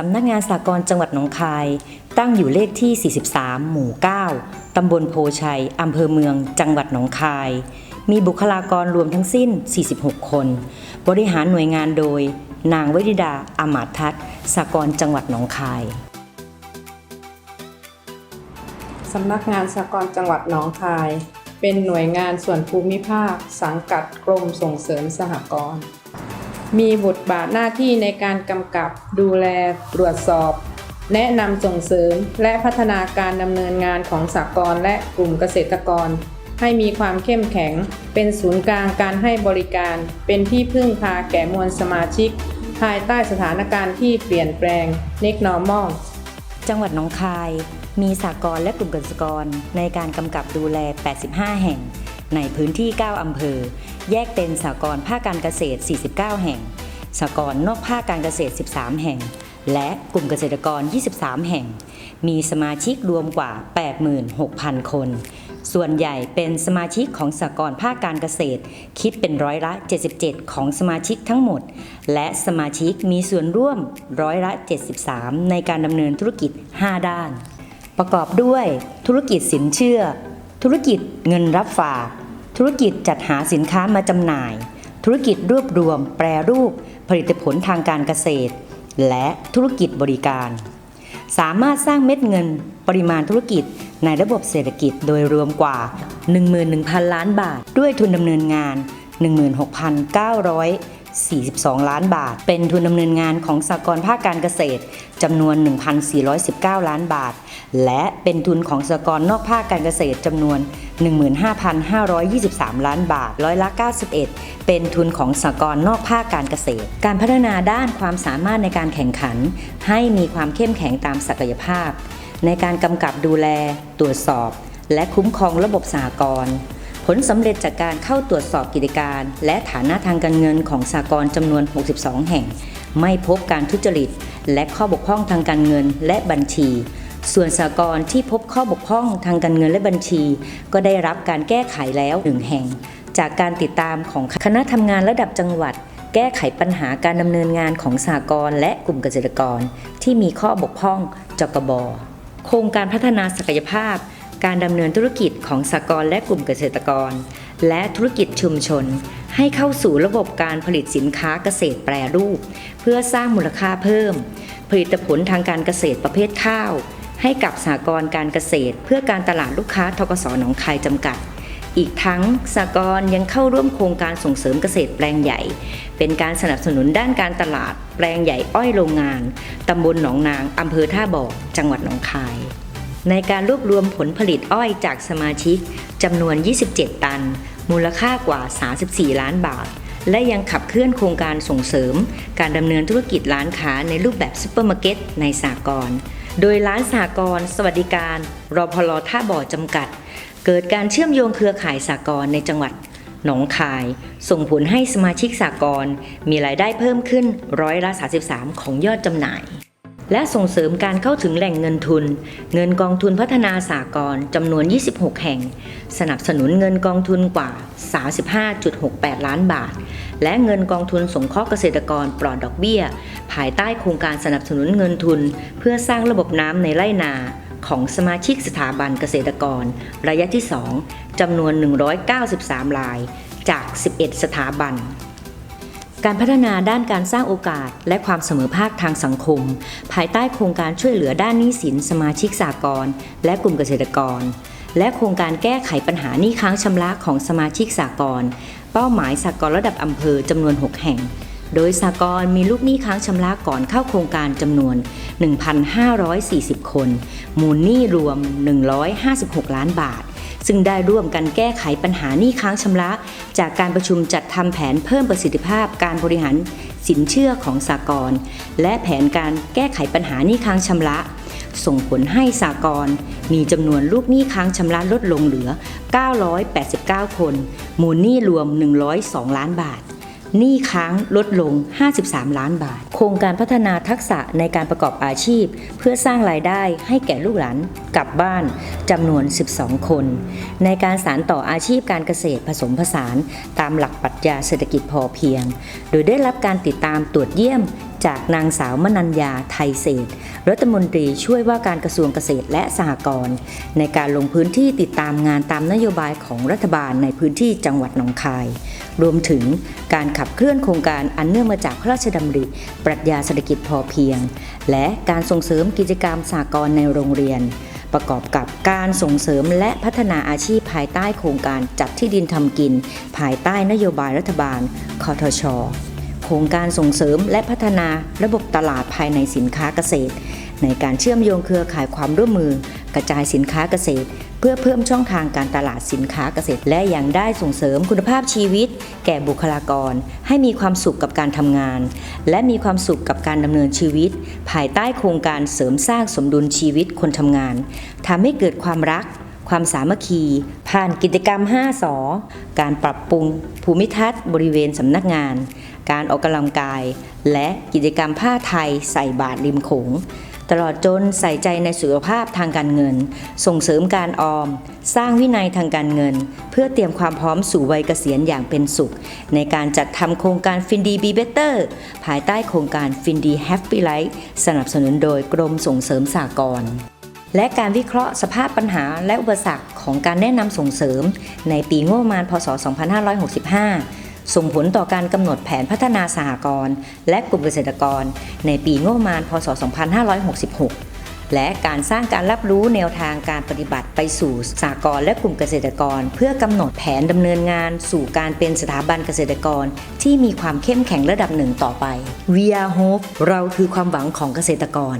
สำนักงานสากลจังหวัดหนองคาย ตั้งอยู่เลขที่ 43 หมู่ 9 ตำบลโพชัย อำเภอเมือง จังหวัดหนองคาย มีบุคลากรรวมทั้งสิ้น 46 คน บริหารหน่วยงานโดย นางวริดาอมาทัศน์สากลจังหวัดหนองคาย สำนักงานสหกรณ์จังหวัดหนองคาย เป็นหน่วยงานส่วนภูมิภาค สังกัดกรมส่งเสริมสหกรณ์ มีบทบาทหน้าที่ในการกำกับดูแลตรวจสอบ แนะนำส่งเสริมและพัฒนาการดำเนินงานของสหกรณ์และกลุ่มเกษตรกร ให้มีความเข้มแข็ง เป็นศูนย์กลางการให้บริการ เป็นที่พึ่งพาแก่มวลสมาชิก ภายใต้สถานการณ์ที่เปลี่ยนแปลง Next Normal จังหวัดหนองคาย มีสากลและกลุ่มเกษตรกรในการกำกับดูแล 85 แห่ง ในพื้นที่ 9 อำเภอ แยกเป็นสากลภาคการเกษตร 49 แห่ง สากลนอกภาคการเกษตร 13 แห่ง และกลุ่มเกษตรกร 23 แห่ง มีสมาชิกรวมกว่า 86,000 คน ส่วนใหญ่เป็นสมาชิกของสากลภาคการเกษตร คิดเป็นร้อยละ 77 ของสมาชิกทั้งหมด และสมาชิกมีส่วนร่วมร้อยละ 73 ในการดำเนินธุรกิจ 5 ด้าน ประกอบด้วยธุรกิจสินเชื่อ ธุรกิจเงินรับฝาก ธุรกิจจัดหาสินค้ามาจำหน่าย ธุรกิจรวบรวม แปรรูป ผลิตผลทางการเกษตร และธุรกิจบริการ สามารถสร้างเม็ดเงินปริมาณธุรกิจในระบบเศรษฐกิจโดยรวมกว่า 11,000 ล้านบาท ด้วยทุนดำเนินงาน 42 ล้านบาท เป็นทุนดำเนินงานของสากลภาคการเกษตรจำนวน 1,419 ล้านบาท และเป็นทุนของสากลนอกภาคการเกษตรจำนวน 15,523 ล้านบาท ร้อยละ 91 เป็นทุนของสากลนอกภาคการเกษตร การพัฒนาด้านความสามารถในการแข่งขัน ให้มีความเข้มแข็งตามศักยภาพ ในการกำกับดูแล ตรวจสอบ และคุ้มครองระบบสหกรณ์ ผลสำเร็จจากการเข้าตรวจสอบกิจการ และฐานะทางการเงินของสากลจำนวน 62 แห่ง ไม่พบการทุจริต และข้อบกพร่องทางการเงินและบัญชี ส่วนสากลที่พบข้อบกพร่องทางการเงินและบัญชี ก็ได้รับการแก้ไขแล้วหนึ่งแห่ง จากการติดตามของคณะทำงานระดับจังหวัด แก้ไขปัญหาการดำเนินงานของสากลและกลุ่มเกษตรกร ที่มีข้อบกพร่องจกบโครงการพัฒนาศักยภาพ การดำเนินธุรกิจของสากลและกลุ่มเกษตรกร และธุรกิจชุมชน ให้เข้าสู่ระบบการผลิตสินค้าเกษตรแปรรูป เพื่อสร้างมูลค่าเพิ่ม ผลิตผลทางการเกษตรประเภทข้าว ให้กับสากลการเกษตร เพื่อการตลาดลูกค้าทกสหนองคายจำกัดอีกทั้งสากลยังเข้าร่วมโครงการส่งเสริมเกษตรแปลงใหญ่ เป็นการสนับสนุนด้านการตลาดแปลงใหญ่อ้อยโรงงาน ตำบลหนองนาง อำเภอท่าบ่อจังหวัดหนองคาย ในการรวบรวมผลผลิตอ้อยจากสมาชิกจำนวน 27 ตัน มูลค่ากว่า 34 ล้านบาท และยังขับเคลื่อนโครงการส่งเสริม การดำเนินธุรกิจร้านค้าในรูปแบบซุปเปอร์มาร์เก็ตในสากลโดยร้านสากลสวัสดิการ รอพลท่าบ่อจำกัด เกิดการเชื่อมโยงเครือข่ายสากลในจังหวัดหนองคาย ส่งผลให้สมาชิกสากลมีรายได้เพิ่มขึ้นร้อยละ 33 ของยอดจำหน่าย และส่งเสริมการเข้าถึงแหล่งเงินทุน เงินกองทุนพัฒนาสากลจำนวน 26 แห่ง สนับสนุนเงินกองทุนกว่า 35.68 ล้านบาท และเงินกองทุนสงเคราะห์เกษตรกรปลอดดอกเบี้ย ภายใต้โครงการสนับสนุนเงินทุน เพื่อสร้างระบบน้ำในไร่นาของสมาชิกสถาบันเกษตรกร ระยะที่ 2จำนวน 193ราย จาก 11 สถาบัน การพัฒนาด้านการสร้างโอกาส และความเสมอภาคทางสังคม ภายใต้โครงการช่วยเหลือด้านหนี้สินสมาชิกสากลและกลุ่มเกษตรกร และโครงการแก้ไขปัญหาหนี้ค้างชำระของสมาชิกสากลเป้าหมายสากลระดับอำเภอจำนวน 6 แห่ง โดยสากลมีลูกหนี้ค้างชำระก่อนเข้าโครงการจำนวน 1,540 คน มูลหนี้รวม 156 ล้านบาท ซึ่งได้ร่วมกันแก้ไขปัญหาหนี้ค้างชำระ จากการประชุมจัดทำแผนเพิ่มประสิทธิภาพการบริหารสินเชื่อของสากลและแผนการแก้ไขปัญหาหนี้ค้างชำระ ส่งผลให้สากลมีจำนวนลูกหนี้ค้างชำระลดลงเหลือ 989 คน มูลหนี้รวม 102 ล้านบาท หนี้ค้างลดลง 53 ล้านบาท โครงการพัฒนาทักษะในการประกอบอาชีพ เพื่อสร้างรายได้ให้แก่ลูกหลานกลับบ้านจำนวน 12 คน ในการสานต่ออาชีพการเกษตรผสมผสาน ตามหลักปรัชญาเศรษฐกิจพอเพียง โดยได้รับการติดตามตรวจเยี่ยม จากนางสาวมนัญญาไทยเศรษฐรัฐมนตรีช่วยว่าการกระทรวงเกษตรและสหกรณ์ในการลงพื้นที่ติดตามงานตามนโยบายของรัฐบาลในพื้นที่จังหวัดหนองคาย รวมถึงการขับเคลื่อนโครงการอันเนื่องมาจากพระราชดำริ ปรัชญาเศรษฐกิจพอเพียง และการส่งเสริมกิจกรรมสหกรณ์ในโรงเรียนประกอบกับการส่งเสริมและพัฒนาอาชีพภายใต้โครงการจัดที่ดินทำกิน ภายใต้นโยบายรัฐบาล คอทช โครงการส่งเสริมและพัฒนาระบบตลาดภายในสินค้าเกษตร ในการเชื่อมโยงเครือข่ายความร่วมมือ กระจายสินค้าเกษตร เพื่อเพิ่มช่องทางการตลาดสินค้าเกษตร และยังได้ส่งเสริมคุณภาพชีวิต แก่บุคลากร ให้มีความสุขกับการทำงาน และมีความสุขกับการดำเนินชีวิต ภายใต้โครงการเสริมสร้างสมดุลชีวิตคนทำงานทำให้เกิดความรักความสามัคคี ผ่านกิจกรรม 5สอการปรับปรุงภูมิทัศน์บริเวณสำนักงาน การออกกำลังกาย และกิจกรรมผ้าไทยใส่บาตรริมโขง ตลอดจนใส่ใจในสุขภาพทางการเงิน ส่งเสริมการออม สร้างวินัยทางการเงิน เพื่อเตรียมความพร้อมสู่วัยเกษียณอย่างเป็นสุข ในการจัดทำโครงการฟินดีบีเบเตอร์ภายใต้โครงการฟินดีแฮปปี้ไลท์สนับสนุนโดยกรมส่งเสริมสากลและการวิเคราะห์สภาพปัญหาและอุปสรรคของการแนะนำส่งเสริม ในปีงบประมาณพศ 2565 ส่งผลต่อการกำหนดแผนพัฒนาสหกรณ์และกลุ่มเกษตรกร ในปีงบประมาณพศ 2566 และการสร้างการรับรู้แนวทางการปฏิบัติไปสู่สหกรณ์และกลุ่มเกษตรกร เพื่อกำหนดแผนดำเนินงานสู่การเป็นสถาบันเกษตรกร ที่มีความเข้มแข็งระดับหนึ่งต่อไป We are hope เราคือความหวังของเกษตรกร